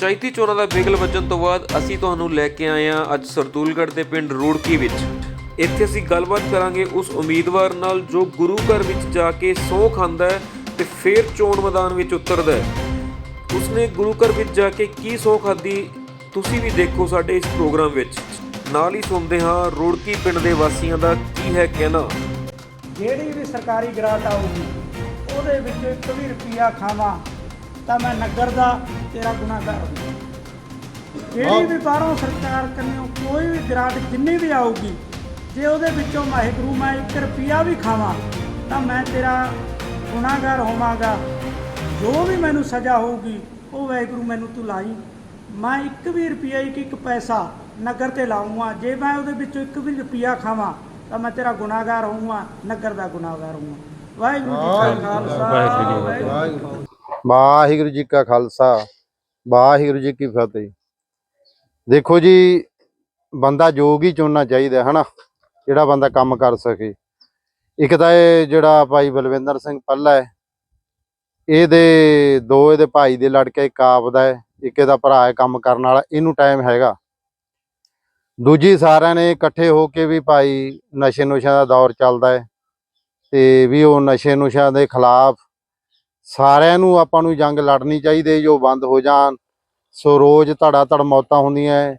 ਪੰਚਾਇਤੀ ਚੋਣਾਂ ਦਾ ਬਿਗਲ ਵੱਜਣ ਤੋਂ ਬਾਅਦ ਅਸੀਂ ਤੁਹਾਨੂੰ ਲੈ ਕੇ ਆਏ ਹਾਂ ਅੱਜ ਸਰਦੂਲਗੜ੍ਹ ਦੇ ਪਿੰਡ ਰੂੜਕੀ ਵਿੱਚ। ਇੱਥੇ ਅਸੀਂ ਗੱਲਬਾਤ ਕਰਾਂਗੇ ਉਸ ਉਮੀਦਵਾਰ ਨਾਲ ਜੋ ਗੁਰੂ ਘਰ ਵਿੱਚ ਜਾ ਕੇ ਸਹੁੰ ਖਾਂਦਾ ਹੈ ਤੇ ਫਿਰ ਚੋਣ ਮੈਦਾਨ ਵਿੱਚ ਉਤਰਦਾ ਹੈ। ਉਸਨੇ ਗੁਰੂ ਘਰ ਵਿੱਚ ਜਾ ਕੇ ਕੀ ਸਹੁੰ ਖਾਧੀ, ਤੁਸੀਂ ਵੀ ਦੇਖੋ ਸਾਡੇ ਇਸ ਪ੍ਰੋਗਰਾਮ ਵਿੱਚ। ਨਾਲ ਹੀ ਸੁਣਦੇ ਹਾਂ ਰੂੜਕੀ ਪਿੰਡ ਦੇ ਵਾਸੀਆਂ ਦਾ ਕੀ ਹੈ ਕਹਿਣਾ। ਜਿਹੜੀ ਵੀ ਸਰਕਾਰੀ ਗ੍ਰਾਂਟ ਆਊਗੀ, ਉਹਦੇ ਵਿੱਚ ਇੱਕ ਵੀ ਰੁਪਿਆ ਖਾਵਾਂ। ਤਾਂ ਮੈਂ ਨਗਰ ਦਾ ਤੇਰਾ ਗੁਨਾਹਗਾਰ ਹਾਂ। ਜਿਹੜੀ ਵੀ ਬਾਹਰੋਂ ਸਰਕਾਰ ਕੰਨਿਓ ਕੋਈ ਵੀ ਗ੍ਰਾਂਟ ਜਿੰਨੀ ਵੀ ਆਊਗੀ ਜੇ ਉਹਦੇ ਵਿੱਚੋਂ ਵਾਹਿਗੁਰੂ ਮੈਂ ਇੱਕ ਰੁਪਿਆ ਵੀ ਖਾਵਾਂ ਤਾਂ ਮੈਂ ਤੇਰਾ ਗੁਨਾਹਗਾਰ ਹੋਵਾਂਗਾ। ਜੋ ਵੀ ਮੈਨੂੰ ਸਜ਼ਾ ਹੋਊਗੀ ਉਹ ਵਾਹਿਗੁਰੂ ਮੈਨੂੰ ਤੂੰ ਲਾਈ। ਮੈਂ ਇੱਕ ਵੀ ਰੁਪਿਆ ਇੱਕ ਇੱਕ ਪੈਸਾ ਨਗਰ ਤੇ ਲਾਉਂਗਾ ਜੇ ਮੈਂ ਉਹਦੇ ਵਿੱਚੋਂ ਇੱਕ ਵੀ ਰੁਪਿਆ ਖਾਵਾਂ ਤਾਂ ਮੈਂ ਤੇਰਾ ਗੁਨਾਹਗਾਰ ਹੋਊਂਗਾ ਨਗਰ ਦਾ ਗੁਨਾਹਗਾਰ ਹੋਊਂਗਾ। ਵਾਹਿਗੁਰੂ ਜੀ ਕਾ ਖਾਲਸਾ ਵਾਹਿਗੁਰੂ ਜੀ ਵਾਹਿਗੁਰੂ ਜੀ ਕਾ ਖਾਲਸਾ, ਵਾਹਿਗੁਰੂ ਜੀ ਕੀ ਫਤਿਹ। ਦੇਖੋ ਜੀ, ਬੰਦਾ ਯੋਗ ਹੀ ਚੁਣਨਾ ਚਾਹੀਦਾ ਹੈ, ਹਨਾ? ਜਿਹੜਾ ਬੰਦਾ ਕੰਮ ਕਰ ਸਕੇ। ਇੱਕ ਤਾਂ ਇਹ ਜਿਹੜਾ ਭਾਈ ਬਲਵਿੰਦਰ ਸਿੰਘ ਪੱਲਾ ਹੈ, ਇਹਦੇ, ਦੋ ਇਹਦੇ ਭਾਈ ਦੇ ਲੜਕੇ, ਇੱਕ ਆਪਦਾ ਹੈ, ਇੱਕ ਇਹਦਾ ਭਰਾ ਹੈ, ਕੰਮ ਕਰਨ ਵਾਲਾ, ਇਹਨੂੰ ਟਾਈਮ ਹੈਗਾ। ਦੂਜੀ ਸਾਰਿਆਂ ਨੇ ਇਕੱਠੇ ਹੋ ਕੇ ਵੀ ਭਾਈ ਨਸ਼ੇ ਨੁਸ਼ਿਆਂ ਦਾ ਦੌਰ ਚੱਲਦਾ ਹੈ, ਤੇ ਵੀ ਉਹ ਨਸ਼ੇ ਨੁਸ਼ਿਆਂ ਦੇ ਖਿਲਾਫ ਸਾਰਿਆਂ ਨੂੰ ਆਪਾਂ ਨੂੰ ਜੰਗ ਲੜਨੀ ਚਾਹੀਦੀ ਜੋ ਬੰਦ ਹੋ ਜਾਣ। ਸੋ ਰੋਜ਼ ਧੜਾ ਧੜ ਮੌਤਾਂ ਹੁੰਦੀਆਂ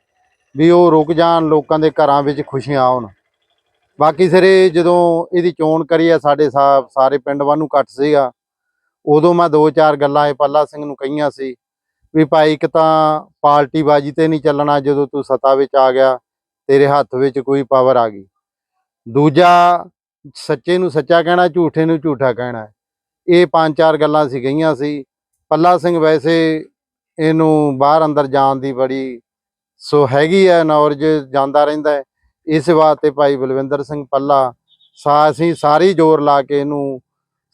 ਵੀ ਉਹ ਰੁਕ ਜਾਣ, ਲੋਕਾਂ ਦੇ ਘਰਾਂ ਵਿੱਚ ਖੁਸ਼ੀਆਂ ਆਉਣ। ਬਾਕੀ ਸਿਰੇ ਜਦੋਂ ਇਹਦੀ ਚੋਣ ਕਰੀ ਆ ਸਾਡੇ ਸਾ- ਸਾਰੇ ਪਿੰਡ ਵਾਂਨੂ ਘੱਟ ਸੀਗਾ। ਉਦੋਂ ਮੈਂ ਦੋ ਚਾਰ ਗੱਲਾਂ ਇਹ ਪੱਲਾ ਸਿੰਘ ਨੂੰ ਕਹੀਆਂ ਸੀ, ਵੀ ਭਾਈ ਇੱਕ ਤਾਂ ਪਾਰਟੀ ਬਾਜੀ ਤੇ ਨਹੀਂ ਚੱਲਣਾ ਜਦੋਂ ਤੂੰ ਸੱਤਾ ਵਿੱਚ ਆ ਗਿਆ, ਤੇਰੇ ਹੱਥ ਵਿੱਚ ਕੋਈ ਪਾਵਰ ਆ ਗਈ। ਦੂਜਾ, ਸੱਚੇ ਨੂੰ ਸੱਚਾ ਕਹਿਣਾ, ਝੂਠੇ ਨੂੰ ਝੂਠਾ ਕਹਿਣਾ। ਇਹ ਪੰਜ ਚਾਰ ਗੱਲਾਂ ਸੀ, ਗਈਆਂ ਸੀ। ਪੱਲਾ ਸਿੰਘ ਵੈਸੇ ਇਹਨੂੰ ਬਾਹਰ ਅੰਦਰ ਜਾਣ ਦੀ ਬੜੀ ਸੋ ਹੈਗੀ ਹੈ ਨੌਰਜ ਜਾਂਦਾ ਰਹਿੰਦਾ ਹੈ। ਇਸ ਵਾਸਤੇ ਭਾਈ ਬਲਵਿੰਦਰ ਸਿੰਘ ਪੱਲਾ ਸਾ, ਅਸੀਂ ਸਾਰੀ ਜ਼ੋਰ ਲਾ ਕੇ ਇਹਨੂੰ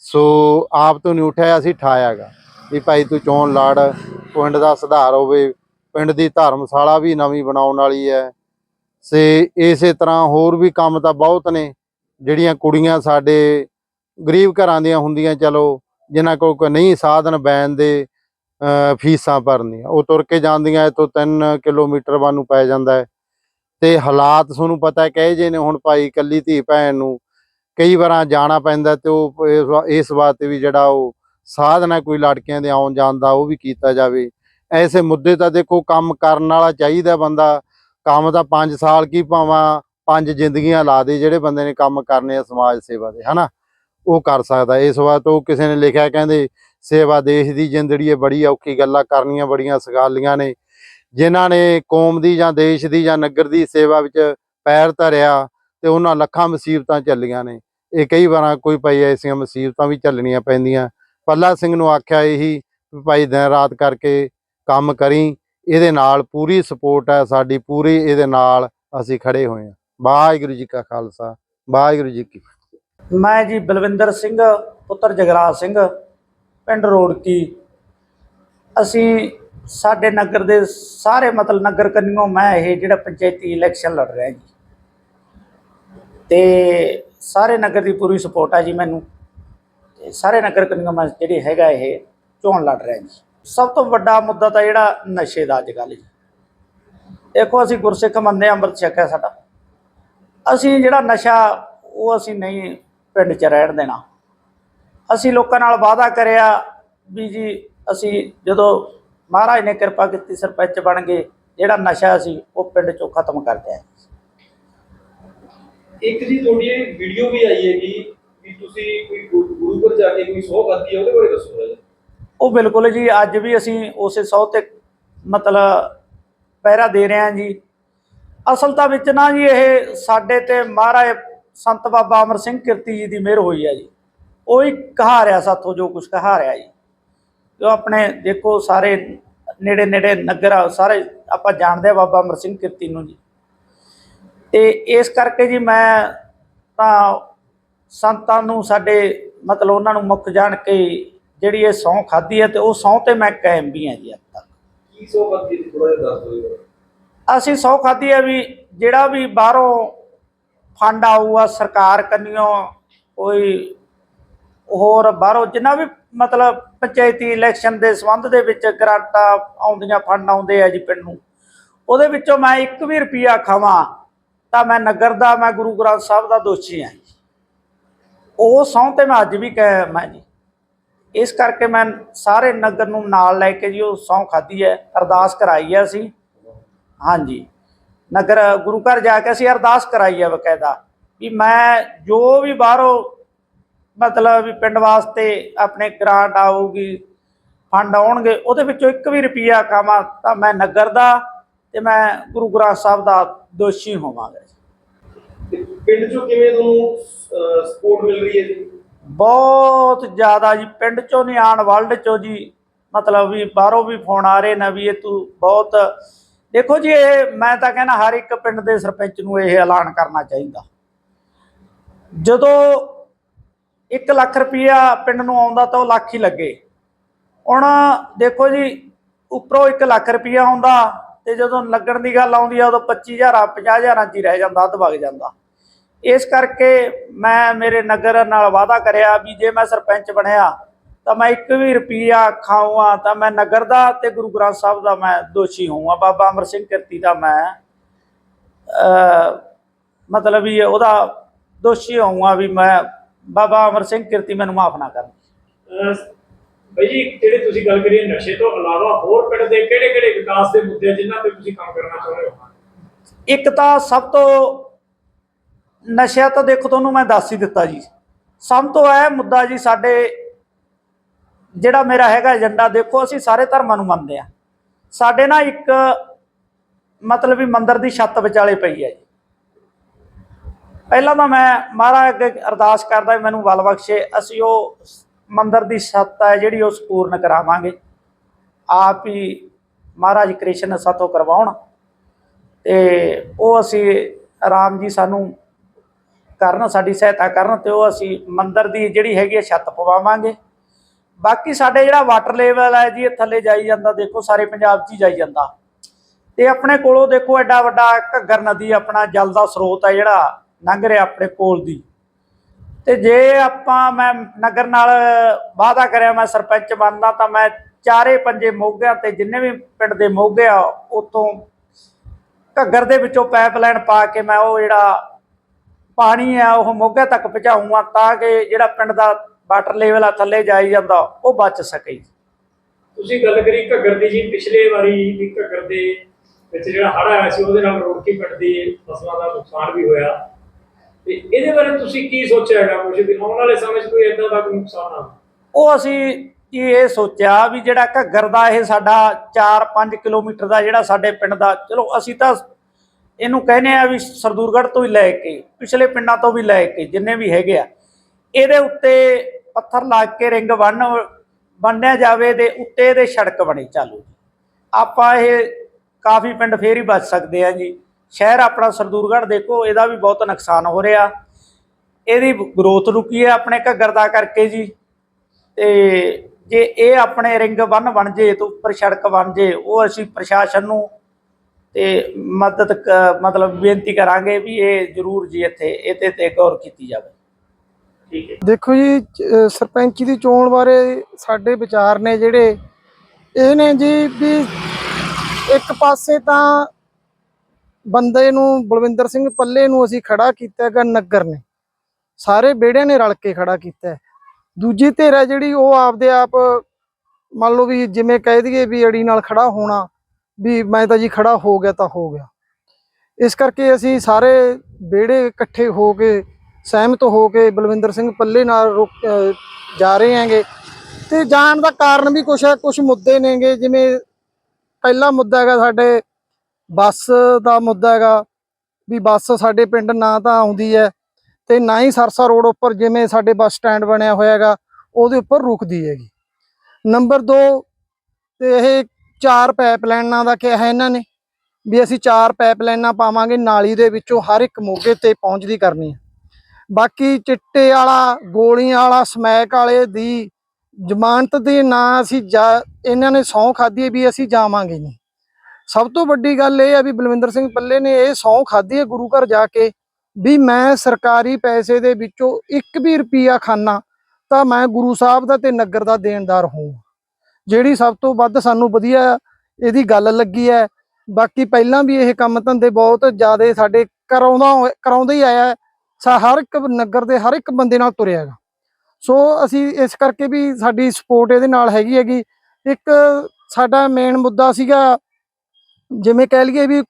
ਸੋ ਆਪ ਤੋਂ ਨਹੀਂ ਉਠਿਆ, ਅਸੀਂ ਠਾਇਆਗਾ ਵੀ ਭਾਈ ਤੂੰ ਚੋਣ ਲਾੜ, ਪਿੰਡ ਦਾ ਸੁਧਾਰ ਹੋਵੇ, ਪਿੰਡ ਦੀ ਧਰਮਸ਼ਾਲਾ ਵੀ ਨਵੀਂ ਬਣਾਉਣ ਵਾਲੀ ਹੈ। ਸੇ ਇਸੇ ਤਰ੍ਹਾਂ ਹੋਰ ਵੀ ਕੰਮ ਤਾਂ ਬਹੁਤ ਨੇ, ਜਿਹੜੀਆਂ ਕੁੜੀਆਂ ਸਾਡੇ ਗਰੀਬ ਘਰਾਂ ਦੀਆਂ ਹੁੰਦੀਆਂ, ਚਲੋ, ਜਿਨ੍ਹਾਂ ਕੋਲ ਕੋਈ ਨਹੀਂ, ਸਾਧਨ ਬੈਨ ਦੇ, ਅਹ, ਫੀਸਾਂ ਭਰਨੀਆਂ। ਉਹ ਤੁਰ ਕੇ ਜਾਂਦੀਆਂ, ਇੱਥੋਂ 3 ਕਿਲੋਮੀਟਰ ਵੱਲ ਨੂੰ ਪੈ ਜਾਂਦਾ ਹੈ। ਤੇ ਹਾਲਾਤ ਤੁਹਾਨੂੰ ਪਤਾ ਹੈ, ਕਹੇ ਜੇ ਨੇ, ਹੁਣ ਭਾਈ ਇਕੱਲੀ ਧੀ ਭੈਣ ਨੂੰ ਕਈ ਵਾਰਾਂ ਜਾਣਾ ਪੈਂਦਾ ਤੇ ਉਹ ਇਸ ਵਾਸਤੇ ਵੀ ਜਿਹੜਾ ਉਹ ਸਾਧਨ ਹੈ, ਕੋਈ ਲੜਕੀਆਂ ਦੇ ਆਉਣ ਜਾਣ ਦਾ, ਉਹ ਵੀ ਕੀਤਾ ਜਾਵੇ। ਐਸੇ ਮੁੱਦੇ ਤਾਂ ਦੇਖੋ, ਕੰਮ ਕਰਨ ਵਾਲਾ ਚਾਹੀਦਾ ਬੰਦਾ। ਕੰਮ ਤਾਂ 5 ਸਾਲ ਕੀ ਭਾਵਾਂ, ਪੰਜ ਜ਼ਿੰਦਗੀਆਂ ਲਾ ਦੇ, ਜਿਹੜੇ ਬੰਦੇ ਨੇ ਕੰਮ ਕਰਨੇ ਆ ਸਮਾਜ ਸੇਵਾ ਦੇ, ਹਨਾ? ਉਹ ਕਰ ਸਕਦਾ। ਇਸ ਵਾਰ ਤੋਂ ਕਿਸੇ ਨੇ ਲਿਖਿਆ ਕਹਿੰਦੇ, ਸੇਵਾ ਦੇਸ਼ ਦੀ ਜ਼ਿੰਦੜੀ ਹੈ ਬੜੀ ਔਖੀ ਗੱਲਾਂ ਕਰਨੀਆਂ ਬੜੀਆਂ ਸਗਾਲੀਆਂ ਨੇ। ਜਿਨ੍ਹਾਂ ਨੇ ਕੌਮ ਦੀ ਜਾਂ ਦੇਸ਼ ਦੀ ਜਾਂ ਨਗਰ ਦੀ ਸੇਵਾ ਵਿੱਚ ਪੈਰ ਧਰਿਆ ਤੇ ਉਹਨਾਂ ਲੱਖਾਂ ਮੁਸੀਬਤਾਂ ਝੱਲੀਆਂ ਨੇ। ਇਹ ਕਈ ਵਾਰਾਂ ਕੋਈ ਭਾਈ ਐਸੀਆਂ ਮੁਸੀਬਤਾਂ ਵੀ ਝੱਲਣੀਆਂ ਪੈਂਦੀਆਂ। ਪੱਲਾ ਸਿੰਘ ਨੂੰ ਆਖਿਆ ਇਹੀ ਭਾਈ ਦਿਨ ਰਾਤ ਕਰਕੇ ਕੰਮ ਕਰੀ, ਇਹਦੇ ਨਾਲ ਪੂਰੀ ਸਪੋਰਟ ਹੈ ਸਾਡੀ, ਪੂਰੀ ਇਹਦੇ ਨਾਲ ਅਸੀਂ ਖੜੇ ਹੋਏ ਹਾਂ। ਵਾਹਿਗੁਰੂ ਜੀ ਕਾ ਖਾਲਸਾ, ਵਾਹਿਗੁਰੂ ਜੀ ਕੀ ਮੈਂ ਜੀ ਬਲਵਿੰਦਰ ਸਿੰਘ ਪੁੱਤਰ ਜਗਰਾਜ ਸਿੰਘ ਪਿੰਡ ਰੋੜਕੀ। ਅਸੀਂ ਸਾਡੇ ਨਗਰ ਦੇ ਸਾਰੇ ਮਤਲਬ ਨਗਰ ਕੰਨਿਓ ਮੈਂ ਇਹ ਜਿਹੜਾ ਪੰਚਾਇਤੀ ਇਲੈਕਸ਼ਨ ਲੜ ਰਿਹਾ ਜੀ। ਤੇ ਸਾਰੇ ਨਗਰ ਦੀ ਪੂਰੀ ਸਪੋਰਟ ਆ ਜੀ ਮੈਨੂੰ। ਤੇ ਸਾਰੇ ਨਗਰ ਕੰਨਿਓ ਮੈਂ ਜਿਹੜੀ ਹੈਗਾ ਇਹ ਚੋਣ ਲੜ ਰਿਹਾ ਜੀ। ਸਭ ਤੋਂ ਵੱਡਾ ਮੁੱਦਾ ਤਾਂ ਜਿਹੜਾ ਨਸ਼ੇ ਦਾ ਅੱਜ ਕੱਲ੍ਹ ਜੀ। ਦੇਖੋ ਅਸੀਂ ਗੁਰਸਿੱਖ ਮੰਨਦੇ ਹਾਂ, ਅੰਮ੍ਰਿਤ ਛਕਿਆ ਸਾਡਾ। ਅਸੀਂ ਜਿਹੜਾ ਨਸ਼ਾ ਉਹ ਅਸੀਂ ਨਹੀਂ ਪਿੰਡ 'ਚ ਰਹਿਣ ਦੇਣਾ। ਅਸੀਂ ਲੋਕਾਂ ਨਾਲ ਵਾਅਦਾ ਕਰਿਆ ਵੀ ਜੀ ਅਸੀਂ ਜਦੋਂ ਮਹਾਰਾਜ ਨੇ ਕਿਰਪਾ ਕੀਤੀ ਸਰਪੰਚ ਬਣ ਗਏ ਜਿਹੜਾ ਨਸ਼ਾ ਸੀ ਉਹ ਪਿੰਡ 'ਚੋਂ ਖਤਮ ਕਰ ਦਿਆ। ਇੱਕ ਜੀ ਤੁਹਾਡੀ ਵੀਡੀਓ ਵੀ ਆਈ ਹੈਗੀ ਵੀ ਤੁਸੀਂ ਕੋਈ ਗੁਰੂ ਘਰ ਜਾ ਕੇ ਕੋਈ ਸੋਹ ਖਾਦੀ ਹੈ ਉਹਦੇ ਬਾਰੇ ਦੱਸੋ ਉਹ ਬਿਲਕੁਲ ਜੀ ਅੱਜ ਵੀ ਅਸੀਂ ਉਸੇ ਸੌ ਤੇ ਮਤਲਬ ਪਹਿਰਾ ਦੇ ਰਹੇ ਹਾਂ ਜੀ। ਅਸਲ ਤਾਂ ਵਿੱਚ ਨਾ ਜੀ ਇਹ ਸਾਡੇ ਤੇ ਮਹਾਰਾਜ ਸੰਤ ਬਾਬਾ ਅਮਰ ਸਿੰਘ ਕਿਰਤੀ ਜੀ ਦੀ ਮਿਹਰ ਹੋਈ ਹੈ ਜੀ। ਉਹ ਹੀ ਕਹਾ ਰਿਹਾ ਸਾਥੋਂ ਜੋ ਕੁਝ ਕਹਾ ਰਿਹਾ ਜੀ। ਜੋ ਆਪਣੇ ਦੇਖੋ ਸਾਰੇ ਨੇੜੇ ਨੇੜੇ ਨਗਰ ਆ, ਸਾਰੇ ਆਪਾਂ ਜਾਣਦੇ ਆ ਬਾਬਾ ਅਮਰ ਸਿੰਘ ਕਿਰਤੀ ਨੂੰ ਜੀ। ਤੇ ਇਸ ਕਰਕੇ ਜੀ ਮੈਂ ਤਾਂ ਸੰਤਾਂ ਨੂੰ ਸਾਡੇ ਮਤਲਬ ਉਹਨਾਂ ਨੂੰ ਮੁੱਖ ਜਾਣ ਕੇ ਜਿਹੜੀ ਇਹ ਸਹੁੰ ਖਾਦੀ ਹੈ ਤੇ ਉਹ ਸਹੁੰ ਤੇ ਮੈਂ ਕਾਇਮ ਵੀ ਹਾਂ ਜੀ ਅੱਜ ਤੱਕ। ਕੀ ਸੋਹ ਖਾਦੀ ਥੋੜਾ ਜਿਹਾ ਦੱਸ ਦਿਓ ਅਸੀਂ ਸਹੁੰ ਖਾਦੀ ਹੈ ਵੀ ਜਿਹੜਾ ਵੀ ਬਾਹਰੋਂ ਫੰਡ ਆਊਗਾ, ਸਰਕਾਰ ਕੰਨਿਓ, ਕੋਈ ਹੋਰ ਬਾਹਰੋਂ ਜਿੰਨਾ ਵੀ ਮਤਲਬ ਪੰਚਾਇਤੀ ਇਲੈਕਸ਼ਨ ਦੇ ਸੰਬੰਧ ਦੇ ਵਿੱਚ ਗ੍ਰਾਂਟਾਂ ਆਉਂਦੀਆਂ, ਫੰਡ ਆਉਂਦੇ ਆ ਜੀ ਪਿੰਡ ਨੂੰ, ਉਹਦੇ ਵਿੱਚੋਂ ਮੈਂ ਇੱਕ ਵੀ ਰੁਪਿਆ ਖਾਵਾਂ, ਤਾਂ ਮੈਂ ਨਗਰ ਦਾ, ਮੈਂ ਗੁਰੂ ਗ੍ਰੰਥ ਸਾਹਿਬ ਦਾ ਦੋਸ਼ੀ ਹਾਂ ਉਹ ਸਹੁੰ ਤੇ ਮੈਂ ਅੱਜ ਵੀ ਕਹਿ ਮੈਂ ਜੀ। ਇਸ ਕਰਕੇ ਮੈਂ ਸਾਰੇ ਨਗਰ ਨੂੰ ਨਾਲ ਲੈ ਕੇ ਜੀ, ਉਹ ਸਹੁੰ ਖਾਧੀ ਹੈ, ਅਰਦਾਸ ਕਰਾਈ ਹੈ ਅਸੀਂ। ਹਾਂਜੀ। ਨਗਰ ਗੁਰੂ ਘਰ ਜਾ ਕੇ ਅਸੀਂ ਅਰਦਾਸ ਕਰਾਈ ਹੈ ਬਕਾਇਦਾ ਵੀ ਮੈਂ ਜੋ ਵੀ ਬਾਹਰੋਂ ਮਤਲਬ ਵੀ ਪਿੰਡ ਵਾਸਤੇ ਆਪਣੇ ਗ੍ਰਾਂਟ ਆਊਗੀ ਫੰਡ ਆਉਣਗੇ ਉਹਦੇ ਵਿੱਚੋਂ ਇੱਕ ਵੀ ਰੁਪਿਆ ਖਾਵਾਂ ਤਾਂ ਮੈਂ ਨਗਰ ਦਾ ਤੇ ਮੈਂ ਗੁਰੂ ਗ੍ਰੰਥ ਸਾਹਿਬ ਦਾ ਦੋਸ਼ੀ ਹੋਵਾਂਗਾ। ਪਿੰਡ ਚੋਂ ਕਿਵੇਂ ਤੁਹਾਨੂੰ ਸਪੋਰਟ ਮਿਲ ਰਹੀ ਹੈ ਜੀ? ਬਹੁਤ ਜ਼ਿਆਦਾ ਜੀ ਪਿੰਡ ਚੋਂ ਨਹੀਂ ਆਣ ਵਰਲਡ ਚੋਂ ਜੀ ਮਤਲਬ ਵੀ ਬਾਹਰੋਂ ਵੀ ਫੋਨ ਆ ਰਹੇ ਨੇ ਵੀ ਇਹ ਤੂੰ ਬਹੁਤ ਦੇਖੋ ਜੀ, ਇਹ ਮੈਂ ਤਾਂ ਕਹਿੰਦਾ ਹਰ ਇੱਕ ਪਿੰਡ ਦੇ ਸਰਪੰਚ ਨੂੰ ਇਹ ਐਲਾਨ ਕਰਨਾ ਚਾਹੀਦਾ। ਜਦੋਂ 1 ਲੱਖ ਰੁਪਇਆ ਪਿੰਡ ਨੂੰ ਆਉਂਦਾ ਤਾਂ ਉਹ ਲੱਖ ਹੀ ਲੱਗੇ। ਹੁਣ ਦੇਖੋ ਜੀ, ਉੱਪਰੋਂ 1 ਲੱਖ ਰੁਪਇਆ ਆਉਂਦਾ ਤੇ ਜਦੋਂ ਲੱਗਣ ਦੀ ਗੱਲ ਆਉਂਦੀ ਆ, ਉਦੋਂ 25000 50000 ਚ ਹੀ ਰਹਿ ਜਾਂਦਾ, ਅੱਧ ਵਗ ਜਾਂਦਾ। ਇਸ ਕਰਕੇ ਮੈਂ ਮੇਰੇ ਨਗਰ ਨਾਲ ਵਾਅਦਾ ਕਰਿਆ ਵੀ ਜੇ ਮੈਂ ਸਰਪੰਚ ਬਣਿਆ ਤਾਂ ਮੈਂ ਇੱਕ ਵੀ ਰੁਪਈਆ ਖਾਊਂਗਾ ਤਾਂ ਮੈਂ ਨਗਰ ਦਾ ਤੇ ਗੁਰੂ ਗ੍ਰੰਥ ਸਾਹਿਬ ਦਾ ਮੈਂ ਦੋਸ਼ੀ ਹੋਊਂਗਾ ਬਾਬਾ ਅਮਰ ਸਿੰਘ ਕਿਰਤੀ ਦਾ ਮੈਂ ਮਤਲਬ ਵੀ ਉਹਦਾ ਦੋਸ਼ੀ ਹੋਊਂਗਾ ਵੀ ਮੈਂ ਬਾਬਾ ਅਮਰ ਸਿੰਘ ਕਿਰਤੀ ਮੈਨੂੰ ਮਾਫ ਨਾ ਕਰਨ। ਬਾਈ ਜੀ ਜਿਹੜੇ ਤੁਸੀਂ ਗੱਲ ਕਰੀ ਨਸ਼ੇ ਤੋਂ ਇਲਾਵਾ ਹੋਰ ਪਿੰਡ ਦੇ ਕਿਹੜੇ ਕਿਹੜੇ ਵਿਕਾਸ ਦੇ ਮੁੱਦੇ ਜਿਨ੍ਹਾਂ ਤੇ ਤੁਸੀਂ ਕੰਮ ਕਰਨਾ ਚਾਹੁੰਦੇ ਹੋ? ਇੱਕ ਤਾਂ ਸਭ ਤੋਂ ਨਸ਼ਾ ਤਾਂ ਦੇਖੋ ਤੁਹਾਨੂੰ ਮੈਂ ਦੱਸ ਹੀ ਦਿੱਤਾ ਜੀ। ਸਭ ਤੋਂ ਇਹ ਮੁੱਦਾ ਜੀ ਸਾਡੇ ਜਿਹੜਾ ਮੇਰਾ ਹੈਗਾ ਏਜੰਡਾ, ਦੇਖੋ ਅਸੀਂ ਸਾਰੇ ਧਰਮਾਂ ਨੂੰ ਮੰਨਦੇ ਆ ਸਾਡੇ ਨਾਲ ਇੱਕ ਮਤਲਬ ਵੀ ਮੰਦਰ ਦੀ ਛੱਤ ਵਿਚਾਲੇ ਪਈ ਹੈ ਜੀ। ਪਹਿਲਾਂ ਤਾਂ ਮੈਂ ਮਹਾਰਾਜ ਅੱਗੇ ਅਰਦਾਸ ਕਰਦਾ ਵੀ ਮੈਨੂੰ ਬਲ ਬਖਸ਼ੇ, ਅਸੀਂ ਉਹ ਮੰਦਰ ਦੀ ਛੱਤ ਹੈ ਜਿਹੜੀ ਉਹ ਸਪੂਰਨ ਕਰਾਵਾਂਗੇ। ਆਪ ਹੀ ਮਹਾਰਾਜ ਕ੍ਰਿਸ਼ਨ ਸਾਥੋਂ ਕਰਵਾਉਣ ਤੇ ਉਹ ਅਸੀਂ ਰਾਮ ਜੀ ਸਾਨੂੰ ਕਰਨ, ਸਾਡੀ ਸਹਾਇਤਾ ਕਰਨ ਤੇ ਉਹ ਅਸੀਂ ਮੰਦਰ ਦੀ ਜਿਹੜੀ ਹੈਗੀ ਹੈ ਛੱਤ ਪਵਾਵਾਂਗੇ। ਬਾਕੀ ਸਾਡੇ ਜਿਹੜਾ ਵਾਟਰ ਲੈਵਲ ਹੈ ਜੀ, ਇਹ ਥੱਲੇ ਜਾਈ ਜਾਂਦਾ, ਦੇਖੋ ਸਾਰੇ ਪੰਜਾਬ 'ਚ ਹੀ ਜਾਈ ਜਾਂਦਾ। ਤੇ ਆਪਣੇ ਕੋਲੋਂ ਦੇਖੋ ਐਡਾ ਵੱਡਾ ਘੱਗਰ ਨਦੀ ਆਪਣਾ ਜਲ ਦਾ ਸਰੋਤ ਹੈ ਜਿਹੜਾ, ਲੰਘ ਰਿਹਾ ਆਪਣੇ ਕੋਲ ਦੀ। ਤੇ ਜੇ ਆਪਾਂ ਮੈਂ ਨਗਰ ਨਾਲ ਵਾਅਦਾ ਕਰਿਆ, ਮੈਂ ਸਰਪੰਚ ਬਣਦਾ ਤਾਂ ਮੈਂ ਚਾਰੇ ਪੰਜੇ ਮੋਗਿਆਂ ਤੇ ਜਿੰਨੇ ਵੀ ਪਿੰਡ ਦੇ ਮੋਗੇ ਆ ਉਤੋਂ ਘੱਗਰ ਦੇ ਵਿੱਚੋਂ ਪਾਈਪਲਾਈਨ ਪਾ ਕੇ ਮੈਂ ਉਹ ਜਿਹੜਾ ਪਾਣੀ ਆ, ਉਹ ਮੋਗੇ ਤੱਕ ਪਹੁੰਚਾਊਂਗਾ ਤਾਂ ਕਿ ਜਿਹੜਾ ਪਿੰਡ ਦਾ ਵਾਟਰ ਲੈਵਲ ਆ ਥੱਲੇ ਜਾਈ ਜਾਂਦਾ ਉਹ ਬਚ ਸਕੇ ਜੀ। ਤੁਸੀਂ ਗੱਲ ਕਰੀ ਘੱਗਰ ਦੀ ਜੀ ਪਿਛਲੇ ਵਾਰੀ ਵੀ ਘੱਗਰ ਦੇ ਵਿੱਚ ਜਿਹੜਾ ਹੜ੍ਹ ਆਇਆ ਸੀ ਉਹਦੇ ਨਾਲ ਰੋੜਕੀ ਪਿੰਡ ਦੀ ਫਸਲਾਂ ਦਾ ਨੁਕਸਾਨ ਵੀ ਹੋਇਆ ਤੇ ਇਹਦੇ ਬਾਰੇ ਤੁਸੀਂ ਕੀ ਸੋਚਿਆ ਹੈਗਾ ਕੁਝ ਵੀ ਆਉਣ ਵਾਲੇ ਸਮੇਂ 'ਚ ਕੋਈ ਇਦਾਂ ਦਾ ਕੋਈ ਨੁਕਸਾਨ ਨਾ? ਉਹ ਅਸੀਂ ਇਹ ਸੋਚਿਆ ਵੀ ਜਿਹੜਾ ਘੱਗਰ ਦਾ ਇਹ ਸਾਡਾ 4-5 ਕਿਲੋਮੀਟਰ ਦਾ ਜਿਹੜਾ ਸਾਡੇ ਪਿੰਡ ਦਾ ਚਲੋ ਅਸੀਂ ਤਾਂ ਇਹਨੂੰ ਕਹਿੰਦੇ ਆ ਵੀ ਸਰਦੂਰਗੜ੍ਹ ਤੋਂ ਹੀ ਲੈ ਕੇ ਪਿਛਲੇ ਪਿੰਡਾਂ ਤੋਂ ਵੀ ਲੈ ਕੇ ਜਿੰਨੇ ਵੀ ਹੈਗੇ ਆ ਇਹਦੇ ਉੱਤੇ ਪੱਥਰ ਲਾ ਕੇ ਰਿੰਗ ਬੰਨ ਬੰਨਿਆ ਜਾਵੇ ਤੇ ਉੱਤੇ ਇਹਦੇ ਸੜਕ ਬਣੇ ਚਾਲੂ ਆਪਾਂ ਇਹ ਕਾਫੀ ਪਿੰਡ ਫੇਰ ਹੀ ਬਚ ਸਕਦੇ ਆ ਜੀ। ਸ਼ਹਿਰ ਆਪਣਾ ਸਰਦੂਰਗੜ੍ਹ ਦੇਖੋ, ਇਹਦਾ ਵੀ ਬਹੁਤ ਨੁਕਸਾਨ ਹੋ ਰਿਹਾ। ਇਹਦੀ ਗਰੋਥ ਰੁਕੀ ਹੈ ਆਪਣੇ ਘੱਗਰ ਦਾ ਕਰਕੇ ਜੀ। ਤੇ ਜੇ ਇਹ ਆਪਣੇ ਰਿੰਗ ਬੰਨ ਬਣ ਜੇ ਤੇ ਉੱਪਰ ਸੜਕ ਬਣ ਜੇ, ਉਹ ਅਸੀਂ ਪ੍ਰਸ਼ਾਸਨ ਨੂੰ ਤੇ ਮਦਦ ਕ- ਮਤਲਬ ਬੇਨਤੀ ਕਰਾਂਗੇ ਵੀ ਇਹ ਜ਼ਰੂਰ ਜੀ ਇੱਥੇ ਇਹਦੇ ਤੇ ਗੌਰ ਕੀਤੀ ਜਾਵੇ। ਠੀਕ ਹੈ ਦੇਖੋ ਜੀ, ਅਹ, ਸਰਪੰਚੀ ਦੀ ਚੋਣ ਬਾਰੇ ਸਾਡੇ ਵਿਚਾਰ ਨੇ ਜਿਹੜੇ। ਇਹ ਨੇ ਜੀ ਵੀ ਇੱਕ ਪਾਸੇ ਤਾਂ ਬੰਦੇ ਨੂੰ, ਬਲਵਿੰਦਰ ਸਿੰਘ ਪੱਲੇ ਨੂੰ ਅਸੀਂ ਖੜਾ ਕੀਤਾ ਹੈਗਾ, ਨਗਰ ਨੇ। ਸਾਰੇ ਬੇੜਿਆਂ ਨੇ ਰਲ ਕੇ ਖੜਾ ਕੀਤਾ ਦੂਜੀ ਧਿਰ ਹੈ ਜਿਹੜੀ, ਉਹ ਆਪਦੇ ਆਪ, ਮੰਨ ਲਓ ਵੀ ਜਿਵੇਂ ਕਹਿ ਦਈਏ ਵੀ ਅੜੀ ਨਾਲ ਖੜਾ ਹੋਣਾ, ਵੀ ਮੈਂ ਤਾਂ ਜੀ ਖੜਾ ਹੋ ਗਿਆ ਤਾਂ ਹੋ ਗਿਆ। ਇਸ ਕਰਕੇ ਅਸੀਂ ਸਾਰੇ ਬੇੜੇ ਇਕੱਠੇ ਹੋ ਕੇ ਸਹਿਮਤ ਹੋ ਕੇ ਬਲਵਿੰਦਰ ਸਿੰਘ ਪੱਲੇ ਨਾਲ ਰੁਕ- ਜਾ ਰਹੇ ਹੈਗੇ। ਤੇ ਜਾਣ ਦਾ ਕਾਰਨ ਵੀ ਕੁਛ ਹੈ, ਕੁਛ ਮੁੱਦੇ ਨੇਗੇ। ਜਿਵੇਂ ਪਹਿਲਾ ਮੁੱਦਾ ਹੈਗਾ ਸਾਡੇ ਬੱਸ ਦਾ ਮੁੱਦਾ ਹੈਗਾ, ਵੀ ਬੱਸ ਸਾਡੇ ਪਿੰਡ ਨਾ ਤਾਂ ਆਉਂਦੀ ਹੈ ਤੇ ਨਾ ਹੀ ਸਰਸਾ ਰੋਡ ਉੱਪਰ ਜਿਵੇਂ ਸਾਡੇ ਬੱਸ ਸਟੈਂਡ ਬਣਿਆ ਹੋਇਆ ਹੈਗਾ, ਉਹਦੇ ਉੱਪਰ ਰੁਕਦੀ ਹੈਗੀ। ਨੰਬਰ 2 ਤੇ ਇਹ ਚਾਰ ਪਾਈਪਲਾਈਨਾਂ ਦਾ ਕਿਹਾ ਹੈ ਇਹਨਾਂ ਨੇ, ਵੀ ਅਸੀਂ ਚਾਰ ਪਾਈਪਲਾਈਨਾਂ ਪਾਵਾਂਗੇ, ਨਾਲੀ ਦੇ ਵਿੱਚੋਂ ਹਰ ਇੱਕ ਮੋਗੇ ਤੇ ਪਹੁੰਚਦੀ ਕਰਨੀ ਹੈ। ਬਾਕੀ ਚਿੱਟੇ ਵਾਲਾ, ਗੋਲੀਆਂ ਵਾਲਾ, ਸਮੈਕ ਵਾਲੇ ਦੀ ਜ਼ਮਾਨਤ ਦੇ ਨਾਂ ਅਸੀਂ ਜਾ, ਇਹਨਾਂ ਨੇ ਸਹੁੰ ਖਾਧੀ ਵੀ ਅਸੀਂ ਜਾਵਾਂਗੇ ਨਹੀਂ। ਸਭ ਤੋਂ ਵੱਡੀ ਗੱਲ ਇਹ ਹੈ ਵੀ ਬਲਵਿੰਦਰ ਸਿੰਘ ਪੱਲੇ ਨੇ ਇਹ ਸਹੁੰ ਖਾਧੀ ਹੈ ਗੁਰੂ ਘਰ ਜਾ ਕੇ ਵੀ ਮੈਂ ਸਰਕਾਰੀ ਪੈਸੇ ਦੇ ਵਿੱਚੋਂ ਇੱਕ ਵੀ ਰੁਪਿਆ ਖਾਨਾ ਤਾਂ ਮੈਂ ਗੁਰੂ ਸਾਹਿਬ ਦਾ ਤੇ ਨਗਰ ਦਾ ਦੇਣਦਾਰ ਹੂੰ ਜਿਹੜੀ ਸਭ ਤੋਂ ਵੱਧ ਸਾਨੂੰ ਵਧੀਆ ਇਹਦੀ ਗੱਲ ਲੱਗੀ ਹੈ। ਬਾਕੀ ਪਹਿਲਾਂ ਵੀ ਇਹ ਕੰਮ ਧੰਦੇ ਬਹੁਤ ਜ਼ਿਆਦਾ ਸਾਡੇ ਕਰਾਉਂਦਾ ਕਰਾਉਂਦੇ ਹੀ ਆਇਆ ਹਰ ਇੱਕ ਨਗਰ ਦੇ ਹਰ ਇੱਕ ਬੰਦੇ ਨਾਲ ਤੁਰਿਆ ਹੈਗਾ। ਸੋ ਅਸੀਂ ਇਸ ਕਰਕੇ ਵੀ ਸਾਡੀ ਸਪੋਰਟ ਇਹਦੇ ਨਾਲ ਹੈਗੀ ਹੈਗੀ। ਇੱਕ ਸਾਡਾ ਮੇਨ ਮੁੱਦਾ ਸੀਗਾ, ਜਿਵੇਂ ਕਹਿ ਲਈਏ ਵੀ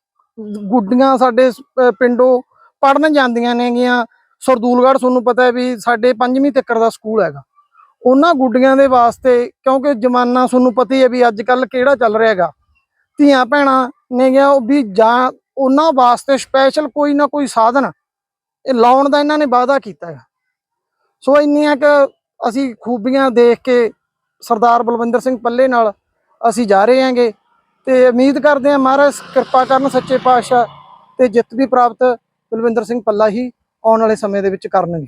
ਗੁੱਡੀਆਂ ਸਾਡੇ ਪਿੰਡੋਂ ਪੜਨ ਜਾਂਦੀਆਂ ਨੇਗੀਆਂ ਸਰਦੂਲਗੜ੍ਹ ਤੁਹਾਨੂੰ ਪਤਾ ਹੈ ਵੀ ਸਾਡੇ ਪੰਜਵੀਂ ਤੱਕ ਦਾ ਸਕੂਲ ਹੈਗਾ। ਉਹਨਾਂ ਗੁੱਡੀਆਂ ਦੇ ਵਾਸਤੇ ਕਿਉਂਕਿ ਜ਼ਮਾਨਾ ਤੁਹਾਨੂੰ ਪਤਾ ਹੀ ਹੈ ਵੀ ਅੱਜ ਕੱਲ ਕਿਹੜਾ ਚੱਲ ਰਿਹਾ ਹੈਗਾ। ਧੀਆਂ ਭੈਣਾਂ ਨੇਗੀਆਂ ਉਹ ਵੀ ਜਾਂ ਉਹਨਾਂ ਵਾਸਤੇ ਸਪੈਸ਼ਲ ਕੋਈ ਨਾ ਕੋਈ ਸਾਧਨ ਇਹ ਲਾਉਣ ਦਾ ਇਹਨਾਂ ਨੇ ਵਾਅਦਾ ਕੀਤਾ ਹੈ ਸੋ ਇੰਨੀਆਂ ਕਿ ਅਸੀਂ ਖੂਬੀਆਂ ਦੇਖ ਕੇ ਸਰਦਾਰ ਬਲਵਿੰਦਰ ਸਿੰਘ ਪੱਲੇ ਨਾਲ ਅਸੀਂ ਜਾ ਰਹੇ ਹਾਂਗੇ ਤੇ ਉਮੀਦ ਕਰਦੇ ਹਾਂ ਮਹਾਰਾਜ ਕਿਰਪਾ ਕਰਨ ਸੱਚੇ ਪਾਤਸ਼ਾਹ ਤੇ ਜਿੱਤ ਵੀ ਪ੍ਰਾਪਤ ਬਲਵਿੰਦਰ ਸਿੰਘ ਪੱਲਾ ਹੀ ਆਉਣ ਵਾਲੇ ਸਮੇਂ ਦੇ ਵਿੱਚ ਕਰਨਗੇ।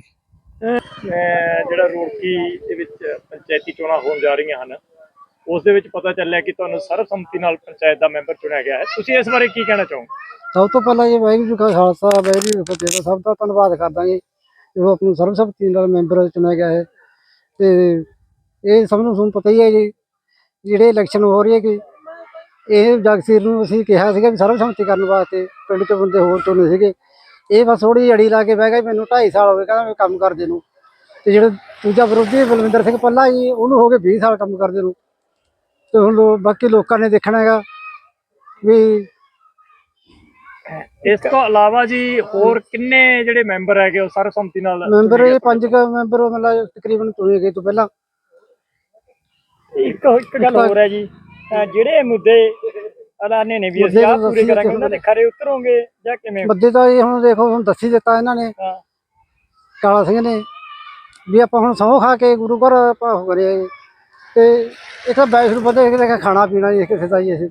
ਜਿਹੜਾ ਰੋੜਕੀ ਦੇ ਵਿੱਚ ਪੰਚਾਇਤੀ ਚੋਣਾਂ ਹੋਣ ਜਾ ਰਹੀਆਂ ਹਨ ਉਸ ਦੇ ਵਿੱਚ ਪਤਾ ਚੱਲਿਆ ਕਿ ਤੁਹਾਨੂੰ ਸਰਬਸੰਮਤੀ ਨਾਲ ਪੰਚਾਇਤ ਦਾ ਮੈਂਬਰ ਚੁਣਿਆ ਗਿਆ ਹੈ। ਤੁਸੀਂ ਇਸ ਬਾਰੇ ਕੀ ਕਹਿਣਾ ਚਾਹੋਗੇ? ਸਭ ਤੋਂ ਪਹਿਲਾਂ ਇਹ ਵਾਹਿਗੁਰੂ ਜੀ ਕਾ ਖਾਲਸਾ, ਵਾਹਿਗੁਰੂ ਜੀ ਕੀ ਫਤਿਹ। ਦਾ ਸਭ ਦਾ ਧੰਨਵਾਦ ਕਰਦਾ ਜੀ, ਜੋ ਆਪਣੀ ਸਰਬਸੰਮਤੀ ਨਾਲ ਮੈਂਬਰ ਚੁਣਿਆ ਗਿਆ ਹੈ। ਤੇ ਇਹ ਸਭ ਨੂੰ ਤੁਹਾਨੂੰ ਪਤਾ ਹੀ ਹੈ ਜੀ, ਜਿਹੜੇ ਇਲੈਕਸ਼ਨ ਹੋ ਰਹੀ ਹੈ ਕਿ ਇਹ ਜਗਸੀਰ ਨੂੰ ਅਸੀਂ ਕਿਹਾ ਸੀਗਾ ਵੀ ਸਰਬਸੰਮਤੀ ਕਰਨ ਵਾਸਤੇ ਪਿੰਡ ਚੋਂ ਬੰਦੇ ਹੋਰ ਚੁਣੇ ਸੀਗੇ। ਇਹ ਬਸ ਥੋੜੀ ਅੜੀ ਲਾ ਕੇ ਬਹਿ ਗਿਆ ਮੈਨੂੰ 2.5 ਸਾਲ ਹੋ ਗਏ, ਕਹਿੰਦਾ ਮੈਂ ਕੰਮ ਕਰਦੇ ਨੂੰ। ਤੇ ਜਿਹੜਾ ਦੂਜਾ ਵਿਰੋਧੀ ਬਲਵਿੰਦਰ ਸਿੰਘ ਪੱਲਾ ਜੀ, ਉਹਨੂੰ ਹੋ ਗਏ 20 ਸਾਲ ਕੰਮ ਕਰਦੇ ਨੂੰ। ਤੇ ਹੁਣ ਲੋ- ਬਾਕੀ ਲੋਕਾਂ ਨੇ ਦੇਖਣਾ ਹੈਗਾ ਵੀ ਇਸ ਤੋਂ ਇਲਾਵਾ ਜੀ ਹੋਰ ਕਿੰਨੇ ਜਿਹੜੇ ਮੈਂਬਰ ਹੈਗੇ ਉਹ ਸਰਬਸੰਮਤੀ ਨਾਲ ਮੈਂਬਰ ਇਹ? ਪੰਜ ਕੁ ਮੈਂਬਰ ਮਤਲਬ ਤਕਰੀਬਨ ਚੁਣੇ ਗਏ ਤੋਂ ਪਹਿਲਾਂ ਇੱਕ ਇੱਕ ਗੱਲ ਹੋਰ ਹੈ ਜੀ ਅਹ ਜਿਹੜੇ ਮੁੱਦੇ ਐਲਾਨੇ ਨੇ ਵੀ ਅਸੀਂ ਮੁੱਦੇ ਆਹ ਤਾਂ ਪੂਰੇ ਦੱਸੀ ਕਰਾਂਗੇ ਉਹਨਾਂ ਦੇ ਖਰੇ ਉਤਰੋਗੇ ਜਾਂ ਕਿਵੇਂ ਬੱਦੇ ਤਾਂ ਇਹ ਹੁਣ ਦੇਖੋ ਹੁਣ ਦੱਸੀ ਦਿੱਤਾ ਇਹਨਾਂ ਨੇ ਹਾਂ। ਕਾਲਾ ਸਿੰਘ ਨੇ ਵੀ ਆਪਾਂ ਹੁਣ ਸਹੁੰ ਖਾ ਕੇ ਗੁਰੂ ਘਰ ਆਪਾਂ ਉਹ ਕਰਿਆ। ਤੇ ਇੱਕ ਤਾਂ ਬੈਸ ਨੂੰ ਪਤਾ ਕਿਸੇ ਖਾਣਾ ਪੀਣਾ ਜੀ ਕਿਸੇ ਦਾ ਜੀ ਅਸੀਂ।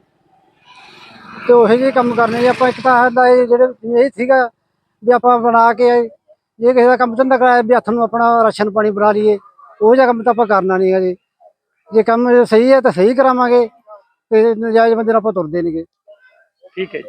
ਤੇ ਉਹੇ ਜਿਹੇ ਕੰਮ ਕਰਨੇ ਜੀ, ਆਪਾਂ ਇੱਕ ਤਾਂ ਇਹਦਾ ਇਹ ਜਿਹੜੇ ਇਹ ਸੀਗਾ ਵੀ ਆਪਾਂ ਬਣਾ ਕੇ ਜੇ ਕਿਸੇ ਦਾ ਕੰਮ ਧੰਦਾ ਕਰਾਇਆ ਵੀ ਹੱਥ ਨੂੰ ਆਪਣਾ ਰਾਸ਼ਨ ਪਾਣੀ ਬਣਾ ਲਈਏ, ਉਹ ਜਿਹਾ ਕੰਮ ਤਾਂ ਆਪਾਂ ਕਰਨਾ ਨਹੀਂ ਹੈ ਜੀ। ਜੇ ਕੰਮ ਸਹੀ ਹੈ ਤਾਂ ਸਹੀ ਕਰਾਵਾਂਗੇ, ਤੇ ਨਜਾਇਜ਼ ਬੰਦੇ ਨਾਲ ਆਪਾਂ ਤੁਰਦੇ ਨਹੀਂਗੇ। ਠੀਕ ਹੈ ਜੀ।